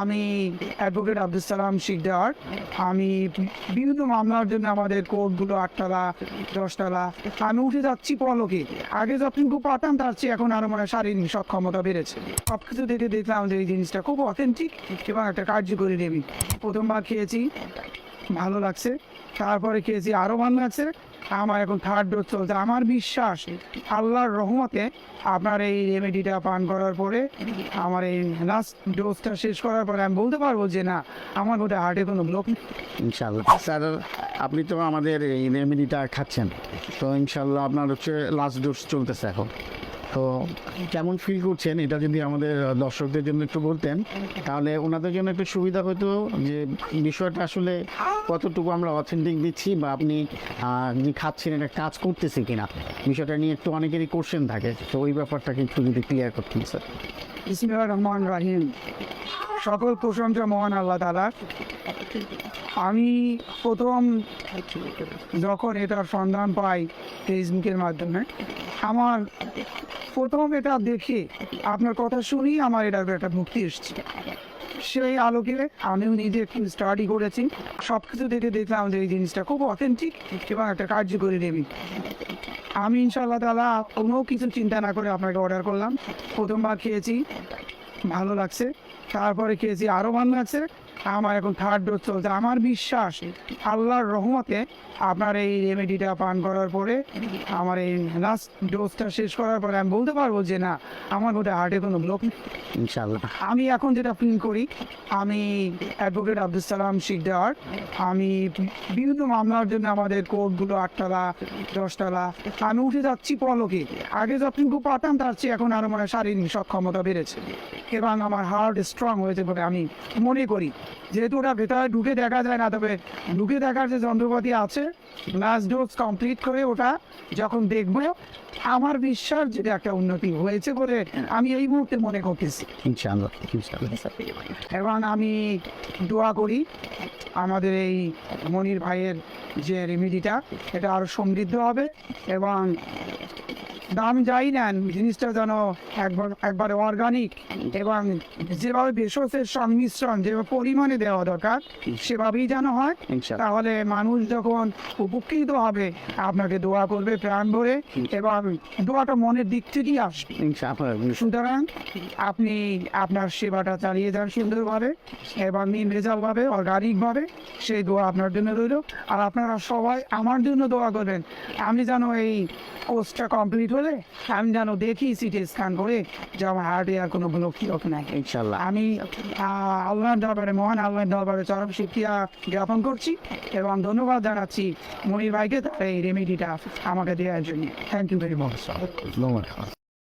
আমি অ্যাডভোকেট আব্দুল সালাম শিকদার। আমি বিভিন্ন মামলার জন্য আমাদের কোর্টগুলো আটতলা, দশতলা, আমি উঠে যাচ্ছি পলকে আগে যতটুকু পাতাম তার চেয়ে এখন আরও মানে শারীরিক সক্ষমতা বেড়েছে। সব কিছু দেখে দেখলাম যে এই জিনিসটা খুব অথেন্টিক এবং একটা কার্যকরী রেমি প্রথমবার খেয়েছি, ভালো লাগছে। তারপরে খেয়েছি আরও ভালো লাগছে। আমার এখন থার্ড ডোজ চলছে। আমার বিশ্বাস, আল্লাহর রহমতে আপনার এই রেমেডিটা পান করার পরে, আমার এই লাস্ট ডোজটা শেষ করার পরে আমি বলতে পারব যে না, আমার গোটা হার্টে কোনো ব্লক ইনশাল্লাহ স্যার, আপনি তো আমাদের এই রেমেডিটা খাচ্ছেন। তো ইনশাল্লাহ আপনার হচ্ছে লাস্ট ডোজ চলতেছে এখন। তো কেমন ফিল করছেন? এটা যদি আমাদের দর্শকদের জন্য একটু বলতেন, তাহলে ওনাদের জন্য একটু সুবিধা হতো যে বিষয়টা আসলে কতটুকু আমরা অথেন্টিক দিচ্ছি বা আপনি খাচ্ছেন, এটা কাজ করতেছে কিনা? বিষয়টা নিয়ে একটু অনেকেরই কোশ্চেন থাকে, তো ওই ব্যাপারটাকে একটু যদি ক্লিয়ার করতেন স্যার রহমান রাহিম, সকল প্রশংসা মহান আল্লাহ তালা আমি প্রথম যখন এটার সন্ধান পাই ফেসবুকের মাধ্যমে, আমার প্রথম এটা দেখে আপনার কথা শুনেই আমার এটার একটা মুক্তি এসছে। সেই আলোকে আমিও নিজে একটু স্টাডি করেছি সব কিছু দেখে দেখলাম যে এই জিনিসটা খুব অথেন্টিক এবং একটা কার্যকরী রেমি আমি ইনশাল্লাহ তালা কোনো কিছু চিন্তা না করে আপনাকে অর্ডার করলাম। প্রথমবার খেয়েছি and like ভালো লাগছে। তারপরে খেয়েছি আরও ভালো লাগছে আমার এখন থার্ড ডোজ চলছে। আমার বিশ্বাস আল্লাহর রহমতে আপনার এই রেমেডিটা পান করার পরে আমার এই লাস্ট ডোজটা শেষ করার পরে আমি বলতে পারব যে না আমার মধ্যে হার্টে কোনো ব্লক নেই। ইনশাল্লাহ আমি এখন যেটা ফিল করি আমি অ্যাডভোকেট আব্দুল সালাম শিকদার আমি বিভিন্ন মামলার জন্য আমাদের কোর্টগুলো আটতলা দশতলা আমি উঠে যাচ্ছি পলকে। আগে যতটুকু পাতাম তার চেয়ে এখন আরও মানে শারীরিক সক্ষমতা বেড়েছে। এবং আমার হার্ট স্ট্রং হয়েছে বলে আমি মনে করি। যেহেতু ওটা ভেতরে ঢুকে দেখা যায় না তবে ঢুকে দেখার যে যন্ত্রপাতি আছে লাস্ট ডোজ কমপ্লিট করে ওটা যখন দেখব আমার বিশ্বাস যেটা একটা উন্নতি হয়েছে বলে আমি এই মুহূর্তে মনে করতেছি। এবং আমি দোয়া করি আমাদের এই মনির ভাইয়ের যে রেমিডিটা এটা আরও সমৃদ্ধ হবে এবং দাম যাই নেন জিনিসটা যেন একবার একবারে অর্গানিক এবং যেভাবে ভেষজের সংমিশ্রণ যেভাবে পরিমাণে দেওয়া দরকার সেভাবেই যেন হয়। তাহলে মানুষ যখন উপকৃত হবে আপনাকে দোয়া করবে প্রাণ ভরে এবং দোয়াটা মনের দিক থেকেই আসবে। সুতরাং আপনি আপনার সেবাটা চালিয়ে যান সুন্দরভাবে এবং নির্ভেজালভাবে অর্গানিকভাবে সেই দোয়া আপনার জন্য রইল। আর আপনারা সবাই আমার জন্য দোয়া করবেন আমি যেন এই কোর্সটা কমপ্লিট হলে আমি যেন দেখি সিটি স্ক্যান করে যে আমার হার্টে আর কোনো ব্লক লোক নাই। ইনশাল্লাহ আমি আহ, আল্লাহর দরবারে মহান আল্লাহর দরবারে চরম শিক্ষা জ্ঞাপন করছি এবং ধন্যবাদ জানাচ্ছি মনির ভাইকে তার এই রেমেডিটা আমাকে দেওয়ার জন্য। থ্যাংক ইউ ভেরি মাচ ধন্যবাদ